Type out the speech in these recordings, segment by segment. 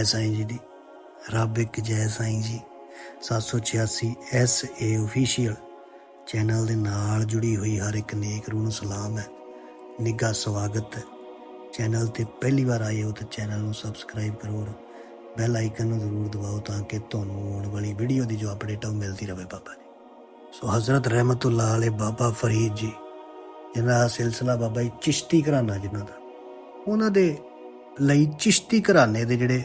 ਜੈ ਸਾਈਂ ਜੀ ਦੀ। ਰੱਬ ਇੱਕ ਜੈ ਸਾਈਂ ਜੀ। 786 ਐਸ ਏ ਅਫੀਸ਼ੀਅਲ ਚੈਨਲ ਦੇ ਨਾਲ ਜੁੜੀ ਹੋਈ ਹਰ ਇੱਕ ਨੇਕ ਰੂਹ ਨੂੰ ਸਲਾਮ ਹੈ। ਨਿੱਘਾ ਸਵਾਗਤ ਹੈ। ਚੈਨਲ ਤੇ ਪਹਿਲੀ ਵਾਰ ਆਏ ਹੋ ਤਾਂ ਚੈਨਲ ਨੂੰ ਸਬਸਕ੍ਰਾਈਬ ਕਰੋ ਬੈਲ ਆਈਕਨ ਨੂੰ ਜ਼ਰੂਰ ਦਬਾਓ ਤਾਂ ਕਿ ਤੁਹਾਨੂੰ ਆਉਣ ਵਾਲੀ ਵੀਡੀਓ ਦੀ ਜੋ ਅਪਡੇਟ ਆ ਉਹ ਮਿਲਦੀ ਰਹੇ ਬਾਬਾ ਜੀ। ਸੋ ਹਜ਼ਰਤ ਰਹਿਮਤੁਲਲਾਹ ਅਲੇ ਬਾਬਾ ਫਰੀਦ ਜੀ ਜਿਹਨਾਂ ਦਾ ਸਿਲਸਿਲਾ ਬਾਬਾ ਜੀ ਚਿਸ਼ਤੀ ਘਰਾਨਾ ਜਿਹਨਾਂ ਦਾ, ਉਹਨਾਂ ਦੇ ਲਈ ਚਿਸ਼ਤੀ ਘਰਾਨੇ ਦੇ ਜਿਹੜੇ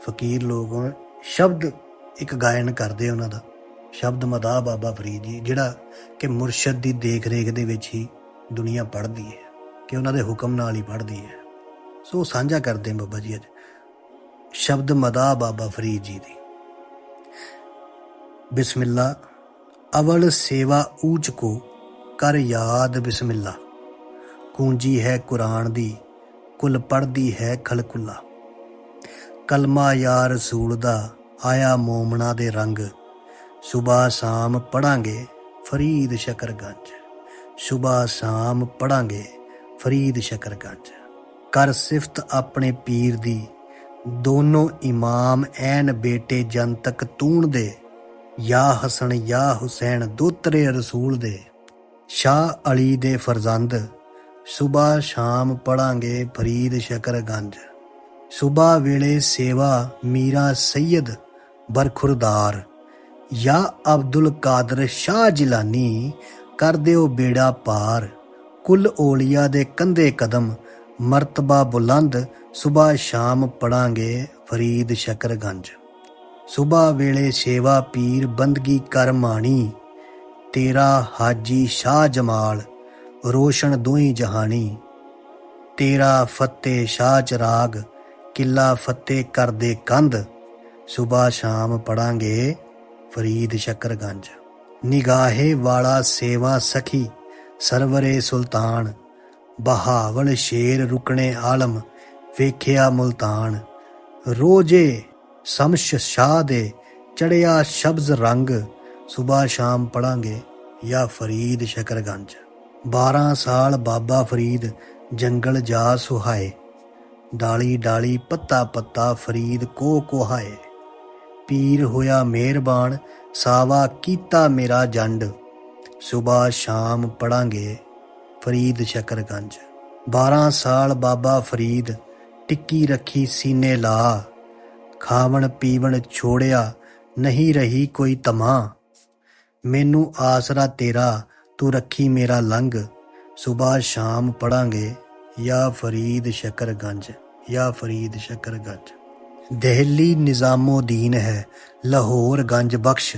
ਫਕੀਰ ਲੋਕ ਹੋਣ। ਸ਼ਬਦ ਇੱਕ ਗਾਇਨ ਕਰਦੇ ਉਹਨਾਂ ਦਾ। ਸ਼ਬਦ ਮਦਾ ਬਾਬਾ ਫਰੀਦ ਜੀ, ਜਿਹੜਾ ਕਿ ਮੁਰਸ਼ਦ ਦੀ ਦੇਖ ਰੇਖ ਦੇ ਵਿੱਚ ਹੀ ਦੁਨੀਆ ਪੜ੍ਹਦੀ ਹੈ, ਕਿ ਉਹਨਾਂ ਦੇ ਹੁਕਮ ਨਾਲ ਹੀ ਪੜ੍ਹਦੀ ਹੈ। ਸੋ ਉਹ ਸਾਂਝਾ ਕਰਦੇ ਹਾਂ ਬਾਬਾ ਜੀ ਅੱਜ, ਸ਼ਬਦ ਮਦਾ ਬਾਬਾ ਫਰੀਦ ਜੀ ਦੀ। ਬਿਸਮਿਲ੍ਲਾ, ਅਵਲ ਸੇਵਾ ਊਚ ਕੋ ਕਰ ਯਾਦ ਬਿਸਮਿਲ੍ਲਾ। ਕੂੰਜੀ ਹੈ ਕੁਰਾਨ ਦੀ, ਕੁਲ ਪੜਦੀ ਹੈ ਖਲਕੁੱਲਾ। ਕਲਮਾ ਯਾ ਰਸੂਲ ਦਾ ਆਇਆ ਮੋਮਣਾ ਦੇ ਰੰਗ। ਸੁਬਾ ਸ਼ਾਮ ਪੜਾਂਗੇ ਫਰੀਦ ਸ਼ਕਰਗੰਜ ਸੁਬਾ ਸ਼ਾਮ ਪੜਾਂਗੇ ਫਰੀਦ ਸ਼ਕਰਗੰਜ ਕਰ ਸਿਫਤ ਆਪਣੇ ਪੀਰ ਦੀ, ਦੋਨੋਂ ਇਮਾਮ ਐਨ ਬੇਟੇ ਜਨਤਕ ਤੂਣ ਦੇ। ਯਾ ਹਸਨ ਯਾ ਹੁਸੈਨ ਦੋਤਰੇ ਰਸੂਲ ਦੇ। ਸ਼ਾਹ ਅਲੀ ਦੇ ਫਰਜ਼ੰਦ, ਸੁਬਾ ਸ਼ਾਮ ਪੜਾਂਗੇ ਫਰੀਦ ਸ਼ਕਰਗੰਜ ਸੁਬਾ ਵੇਲੇ ਸੇਵਾ ਮੀਰਾ ਸੈਦ ਬਰਖੁਰਦਾਰ। ਯਾ ਅਬਦੁਲ ਕਾਦਰ ਸ਼ਾਹ ਜਿਲਾਨੀ, ਕਰ ਦਿਓ ਬੇੜਾ ਪਾਰ। ਕੁੱਲ ਓਲੀਆ ਦੇ ਕੰਧੇ ਕਦਮ, ਮਰਤਬਾ ਬੁਲੰਦ, ਸੁਬਾ ਸ਼ਾਮ ਪੜਾਂਗੇ ਫਰੀਦ ਸ਼ਕਰਗੰਜ। ਸੁਬਾ ਵੇਲੇ ਸੇਵਾ ਪੀਰ ਬੰਦਗੀ ਕਰ ਮਾਣੀ, ਤੇਰਾ ਹਾਜੀ ਸ਼ਾਹ ਜਮਾਲ, ਰੋਸ਼ਨ ਦੋਹੀ ਜਹਾਨੀ ਤੇਰਾ ਫਤਿਹ ਸ਼ਾਹ ਚਰਾਗ ਕਿਲਾ ਫਤਿਹ ਕਰਦੇ ਕੰਧ। ਸੁਬਾ ਸ਼ਾਮ ਪੜਾਂਗੇ ਫਰੀਦ ਸ਼ਕਰਗੰਜ। ਨਿਗਾਹੇ ਵਾਲਾ ਸੇਵਾ ਸਖੀ, ਸਰਵਰੇ ਸੁਲਤਾਨ। ਬਹਾਵਲ ਸ਼ੇਰ ਰੁਕਣੇ ਆਲਮ, ਵੇਖਿਆ ਮੁਲਤਾਨ। ਰੋਜੇ ਸਮਸ਼ ਸ਼ਾਹ ਦੇ, ਚੜਿਆ ਸ਼ਬਜ਼ ਰੰਗ। ਸੁਬਾ ਸ਼ਾਮ ਪੜਾਂਗੇ ਜਾਂ ਫਰੀਦ ਸ਼ਕਰਗੰਜ। 12 ਸਾਲ ਬਾਬਾ ਫਰੀਦ, ਜੰਗਲ ਜਾ ਸੁਹਾਏ। ਡਾਲੀ ਡਾਲੀ ਪੱਤਾ ਪੱਤਾ ਫਰੀਦ ਕੋ ਕੋਹਾਏ ਪੀਰ ਹੋਇਆ ਮਿਹਰਬਾਨ, ਸਾਵਾ ਕੀਤਾ ਮੇਰਾ ਜੰਡ। ਸੁਬਾ ਸ਼ਾਮ ਪੜਾਂਗੇ ਫਰੀਦ ਸ਼ਕਰਗੰਜ। 12 ਸਾਲ ਬਾਬਾ ਫਰੀਦ, ਟਿੱਕੀ ਰੱਖੀ ਸੀਨੇ ਲਾ। ਖਾਵਣ ਪੀਵਣ ਛੋੜਿਆ, ਨਹੀਂ ਰਹੀ ਕੋਈ ਤਮਾ। ਮੈਨੂੰ ਆਸਰਾ ਤੇਰਾ, ਤੂੰ ਰੱਖੀ ਮੇਰਾ ਲੰਗ ਸੁਬਾ ਸ਼ਾਮ ਪੜਾਂਗੇ ਜਾਂ ਫਰੀਦ ਸ਼ਕਰਗੰਜ ਜਾਂ ਫਰੀਦ ਸ਼ਕਰਗੰਜ ਦਿਹਲੀ ਨਿਜ਼ਾਮੋਦੀਨ ਹੈ ਲਾਹੌਰ ਗੰਜ ਬਖਸ਼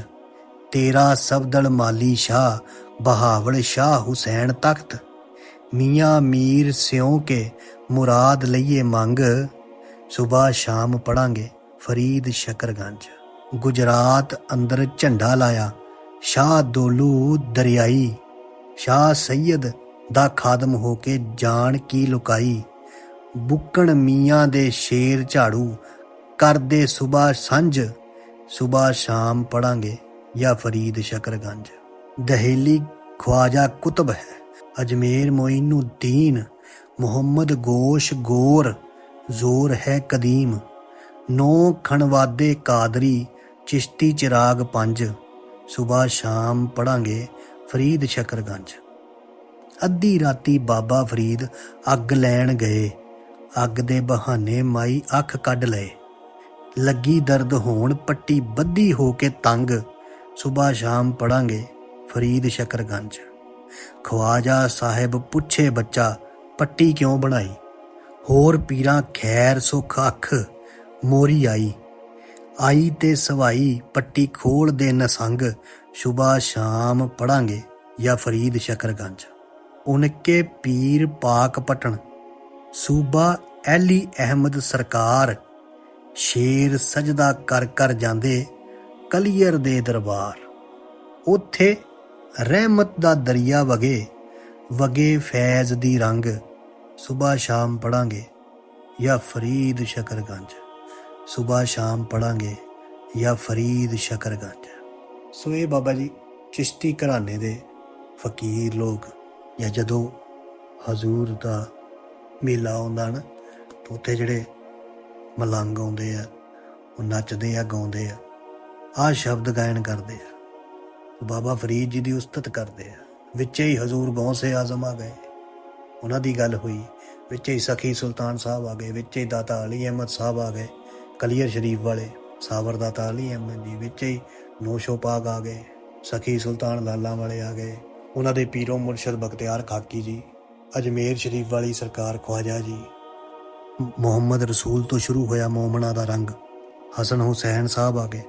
ਤੇਰਾ ਸਬਦਲ ਮਾਲੀ ਸ਼ਾਹ ਬਹਾਵਲ ਸ਼ਾਹ ਹੁਸੈਨ ਤਖਤ ਮੀਆਂ ਮੀਰ ਸਿਉ ਕੇ ਮੁਰਾਦ ਲਈਏ ਮੰਗ ਸੁਬਾ ਸ਼ਾਮ ਪੜਾਂਗੇ ਫਰੀਦ ਸ਼ਕਰਗੰਜ ਗੁਜਰਾਤ ਅੰਦਰ ਝੰਡਾ ਲਾਇਆ ਸ਼ਾਹ ਦੋਲੂ ਦਰਿਆਈ ਸ਼ਾਹ ਸੈਦ ਦਾ ਖਾਦਮ ਹੋ ਕੇ ਜਾਣ ਕੀ ਲੁਕਾਈ। ਬੁੱਕਣ ਮੀਆਂ ਦੇ ਸ਼ੇਰ ਝਾੜੂ ਕਰਦੇ ਸੁਬਾ ਸਾਂਝ ਸੁਬਾ ਸ਼ਾਮ ਪੜਾਂਗੇ ਜਾਂ ਫਰੀਦ ਸ਼ਕਰਗੰਜ ਦਹੇਲੀ ਖਵਾਜਾ ਕੁਤਬ ਹੈ, ਅਜਮੇਰ ਮੋਇਨੁਦੀਨ ਮੁਹੰਮਦ ਗੋਸ਼ ਗੋਰ, ਜ਼ੋਰ ਹੈ ਕਦੀਮ। ਨੌ ਖਣਵਾਦੇ ਕਾਦਰੀ, ਚਿਸ਼ਤੀ ਚਿਰਾਗ ਪੰਜ ਸੁਬਾ ਸ਼ਾਮ ਪੜਾਂਗੇ ਫਰੀਦ ਸ਼ਕਰਗੰਜ ਅੱਧੀ ਰਾਤੀ ਬਾਬਾ ਫਰੀਦ ਅੱਗ ਲੈਣ ਗਏ। ਅੱਗ ਦੇ ਬਹਾਨੇ ਮਾਈ ਅੱਖ ਕੱਢ ਲਏ। ਲੱਗੀ ਦਰਦ ਹੋਣ ਪੱਟੀ ਬੱਧੀ ਹੋ ਕੇ ਤੰਗ। ਸੁਬਾ ਸ਼ਾਮ ਪੜਾਂਗੇ ਫਰੀਦ ਸ਼ਕਰਗੰਜ। ਖਵਾਜਾ ਸਾਹਿਬ ਪੁੱਛੇ ਬੱਚਾ, ਪੱਟੀ ਕਿਉਂ ਬਣਾਈ? ਹੋਰ ਪੀਰਾਂ ਖੈਰ ਸੁਖ ਅੱਖ, ਮੋਰੀ ਆਈ। ਆਈ ਤੇ ਸਵਾਈ, ਪੱਟੀ ਖੋਲ ਦੇ ਨਸੰਗ ਸੁਬਾ ਸ਼ਾਮ ਪੜਾਂਗੇ। ਜਾਂ ਫਰੀਦ ਸ਼ਕਰਗੰਜ। ਉਨਕੇ ਪੀਰ ਪਾਕ ਪਟਣ। ਸੂਬਾ ਐਲੀ ਅਹਿਮਦ ਸਰਕਾਰ ਸ਼ੇਰ ਸਜਦਾ ਕਰ ਕਰ ਜਾਂਦੇ ਕਲੀਅਰ ਦੇ ਦਰਬਾਰ। ਉੱਥੇ ਰਹਿਮਤ ਦਾ ਦਰਿਆ ਵਗੇ ਵਗੇ ਫੈਜ਼ ਦੀ ਰੰਗ ਸਵੇਰ ਸ਼ਾਮ ਪੜਾਂਗੇ ਜਾਂ ਫਰੀਦ ਸ਼ਕਰਗੰਜ। ਸਵੇਰ ਸ਼ਾਮ ਪੜਾਂਗੇ ਜਾਂ ਫਰੀਦ ਸ਼ਕਰਗੰਜ। ਸੋ ਇਹ ਬਾਬਾ ਜੀ ਚਿਸ਼ਤੀ ਘਰਾਣੇ ਦੇ ਫਕੀਰ ਲੋਕ ਜਾਂ ਜਦੋਂ ਹਜ਼ੂਰ ਦਾ ਮੇਲਾ ਆਉਂਦਾ ਨਾ ਉੱਥੇ ਜਿਹੜੇ ਮਲੰਗ ਆਉਂਦੇ ਆ, ਉਹ ਨੱਚਦੇ ਆ, ਗਾਉਂਦੇ ਆ। ਆਹ ਸ਼ਬਦ ਗਾਇਨ ਕਰਦੇ ਆ। ਬਾਬਾ ਫਰੀਦ ਜੀ ਦੀ ਉਸਤਤ ਕਰਦੇ ਆ। ਵਿੱਚੇ ਹੀ ਹਜ਼ੂਰ ਗੌਸੇ ਆਜ਼ਮ ਆ ਗਏ। ਉਹਨਾਂ ਦੀ ਗੱਲ ਹੋਈ, ਵਿੱਚੇ ਹੀ ਸਖੀ ਸੁਲਤਾਨ ਸਾਹਿਬ ਆ ਗਏ, ਵਿੱਚੇ ਹੀ ਦਾਤਾ ਅਲੀ ਅਹਿਮਦ ਸਾਹਿਬ ਆ ਗਏ, ਕਲੀਅਰ ਸ਼ਰੀਫ ਵਾਲੇ ਸਾਬਰ ਦਾਤਾ ਅਲੀ ਅਹਿਮਦ ਜੀ, ਵਿੱਚੇ ਹੀ ਨੋਸ਼ੋ ਪਾਕ ਆ ਗਏ, ਸਖੀ ਸੁਲਤਾਨ ਲਾਲਾ ਵਾਲੇ ਆ ਗਏ। ਉਹਨਾਂ ਦੇ ਪੀਰੋ ਮੁਰਸ਼ਦ ਬਖਤਿਆਰ ਖਾਕੀ ਜੀ, ਅਜਮੇਰ ਸ਼ਰੀਫ ਵਾਲੀ ਸਰਕਾਰ ਖਵਾਜਾ ਜੀ ਮੁਹੰਮਦ ਰਸੂਲ ਤੋਂ ਸ਼ੁਰੂ ਹੋਇਆ ਮੋਮਨਾ ਦਾ ਰੰਗ, ਹਸਨ ਹੁਸੈਨ ਸਾਹਿਬ ਆ ਗਏ,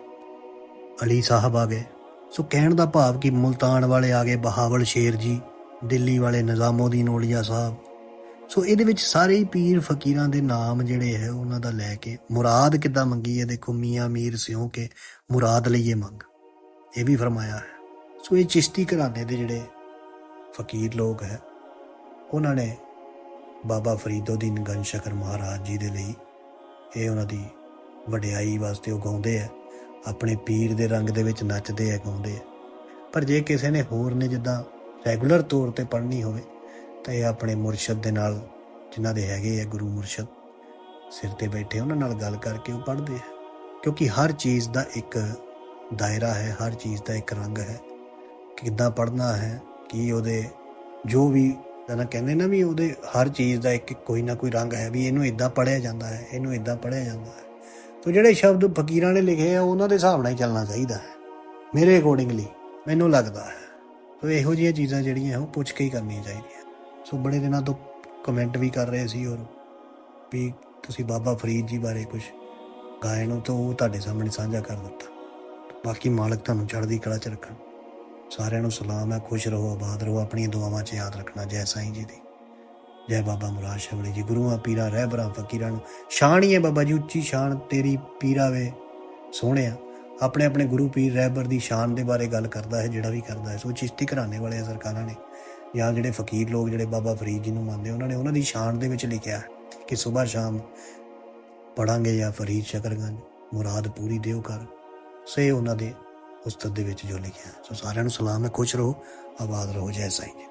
ਅਲੀ ਸਾਹਿਬ ਆ ਗਏ। ਸੋ ਕਹਿਣ ਦਾ ਭਾਵ ਕਿ ਮੁਲਤਾਨ ਵਾਲੇ ਆ ਗਏ ਬਹਾਵਲ ਸ਼ੇਰ ਜੀ, ਦਿੱਲੀ ਵਾਲੇ ਨਿਜ਼ਾਮਉਦੀਨ ਔਲੀਆ ਸਾਹਿਬ। ਸੋ ਇਹਦੇ ਵਿੱਚ ਸਾਰੇ ਹੀ ਪੀਰ ਫਕੀਰਾਂ ਦੇ ਨਾਮ ਜਿਹੜੇ ਹੈ ਉਹਨਾਂ ਦਾ ਲੈ ਕੇ ਮੁਰਾਦ ਕਿੱਦਾਂ ਮੰਗੀ ਹੈ? ਦੇਖੋ ਮੀਆਂ ਮੀਰ ਸਿਉਂ ਕੇ ਮੁਰਾਦ ਲਈਏ ਮੰਗ। ਇਹ ਵੀ ਫਰਮਾਇਆ ਹੈ। ਸੋ ਇਹ ਚਿਸ਼ਤੀ ਘਰਾਣੇ ਦੇ ਜਿਹੜੇ ਫਕੀਰ ਲੋਕ ਹੈ, ਉਹਨਾਂ ਨੇ ਬਾਬਾ ਫਰੀਦੋਦੀਨ ਗੰਜ ਸ਼ਕਰ ਮਹਾਰਾਜ ਜੀ ਦੇ ਲਈ ਇਹ ਉਹਨਾਂ ਦੀ ਵਡਿਆਈ ਵਾਸਤੇ ਉਹ ਗਾਉਂਦੇ ਆ, ਆਪਣੇ ਪੀਰ ਦੇ ਰੰਗ ਦੇ ਵਿੱਚ ਨੱਚਦੇ ਆ, ਗਾਉਂਦੇ ਆ। ਪਰ ਜੇ ਕਿਸੇ ਨੇ ਹੋਰ ਨੇ ਜਿੱਦਾਂ ਰੈਗੂਲਰ ਤੌਰ ਤੇ ਪੜ੍ਹਨੀ ਹੋਵੇ, ਤਾਂ ਇਹ ਆਪਣੇ ਮੁਰਸ਼ਦ ਦੇ ਨਾਲ ਜਿਨ੍ਹਾਂ ਦੇ ਹੈਗੇ ਆ ਗੁਰੂ ਮੁਰਸ਼ਦ ਸਿਰ ਤੇ ਬੈਠੇ, ਉਹਨਾਂ ਨਾਲ ਗੱਲ ਕਰਕੇ ਉਹ ਪੜ੍ਹਦੇ ਆ। ਕਿਉਂਕਿ ਹਰ ਚੀਜ਼ ਦਾ ਇੱਕ ਦਾਇਰਾ ਹੈ, ਹਰ ਚੀਜ਼ ਦਾ ਇੱਕ ਰੰਗ ਹੈ। ਕਿੱਦਾਂ ਪੜ੍ਹਨਾ ਹੈ, ਕੀ ਉਹਦੇ ਜੋ ਵੀ ਤਾਂ ਕਹਿੰਦੇ ਨਾ ਵੀ ਉਹਦੇ ਹਰ ਚੀਜ਼ ਦਾ ਇੱਕ ਕੋਈ ਨਾ ਕੋਈ ਰੰਗ ਹੈ ਵੀ ਇਹਨੂੰ ਇਦਾਂ ਪੜ੍ਹਿਆ ਜਾਂਦਾ ਹੈ, ਇਹਨੂੰ ਇਦਾਂ ਪੜ੍ਹਿਆ ਜਾਂਦਾ ਹੈ। ਤੋ ਜਿਹੜੇ ਸ਼ਬਦ ਫਕੀਰਾਂ ਨੇ ਲਿਖੇ ਆ, ਉਹਨਾਂ ਦੇ ਹਿਸਾਬ ਨਾਲ ਹੀ ਚੱਲਣਾ ਚਾਹੀਦਾ ਹੈ। ਮੇਰੇ ਅਕੋਰਡਿੰਗਲੀ ਮੈਨੂੰ ਲੱਗਦਾ ਹੈ। ਤੋ ਇਹੋ ਜਿਹੀਆਂ ਚੀਜ਼ਾਂ ਜਿਹੜੀਆਂ ਉਹ ਪੁੱਛ ਕੇ ਹੀ ਕਰਨੀਆਂ ਚਾਹੀਦੀਆਂ। ਸੋ ਬੜੇ ਦਿਨਾਂ ਤੋਂ ਕਮੈਂਟ ਵੀ ਕਰ ਰਹੇ ਸੀ ਔਰ ਵੀ ਤੁਸੀਂ ਬਾਬਾ ਫਰੀਦ ਜੀ ਬਾਰੇ ਕੁਝ ਗਾਏ ਨੂੰ ਤਾਂ ਉਹ ਤੁਹਾਡੇ ਸਾਹਮਣੇ ਸਾਂਝਾ ਕਰ ਦਿੱਤਾ। ਬਾਕੀ ਮਾਲਕ ਤੁਹਾਨੂੰ ਚੜ੍ਹਦੀ ਕਲਾ ਚ ਰੱਖਣ। ਸਾਰਿਆਂ ਨੂੰ ਸਲਾਮ ਹੈ ਖੁਸ਼ ਰਹੋ, ਆਬਾਦ ਰਹੋ, ਆਪਣੀਆਂ ਦੁਆਵਾਂ 'ਚ ਯਾਦ ਰੱਖਣਾ ਜੈ ਸਾਈਂ ਜੀ ਦੀ। ਜੈ ਬਾਬਾ ਮੁਰਾਦ ਸ਼ਬੜੀ ਜੀ, ਗੁਰੂਆਂ, ਪੀਰਾਂ ਰਹਿਬਰਾਂ ਫਕੀਰਾਂ ਨੂੰ ਸ਼ਾਨ ਹੀ ਹੈ ਬਾਬਾ ਜੀ, ਉੱਚੀ ਸ਼ਾਨ ਤੇਰੀ ਪੀਰਾ ਵੇ। ਸੋਹਣਿਆ, ਆਪਣੇ ਆਪਣੇ ਗੁਰੂ ਪੀਰ ਰਹਿਬਰ ਦੀ ਸ਼ਾਨ ਦੇ ਬਾਰੇ ਗੱਲ ਕਰਦਾ ਹੈ, ਜਿਹੜਾ ਵੀ ਕਰਦਾ ਹੈ। ਸੋ ਚਿਸ਼ਤੀ ਘਰਾਣੇ ਵਾਲੇ ਸਰਕਾਰਾਂ ਨੇ, ਜਾਂ ਜਿਹੜੇ ਫਕੀਰ ਲੋਕ, ਜਿਹੜੇ ਬਾਬਾ ਫਰੀਦ ਜੀ ਨੂੰ ਮੰਨਦੇ ਉਹਨਾਂ ਨੇ ਉਹਨਾਂ ਦੀ ਸ਼ਾਨ ਦੇ ਵਿੱਚ ਲਿਖਿਆ ਕਿ ਸਵੇਰ ਸ਼ਾਮ ਪੜਾਂਗੇ ਜਾਂ ਫਰੀਦ ਸ਼ਕਰਗੰਜ, ਮੁਰਾਦ ਪੂਰੀ ਦਿਓ ਕਰ ਸੇ ਉਹਨਾਂ ਦੇ ਉਸਤਤ ਦੇ ਵਿੱਚ ਜੋ ਲਿਖਿਆ ਸੋ ਸਾਰਿਆਂ ਨੂੰ ਸਲਾਮ ਹੈ, ਖੁਸ਼ ਰਹੋ, ਆਬਾਦ ਰਹੋ, ਜੈ ਸਾਈਂ ਜੀ।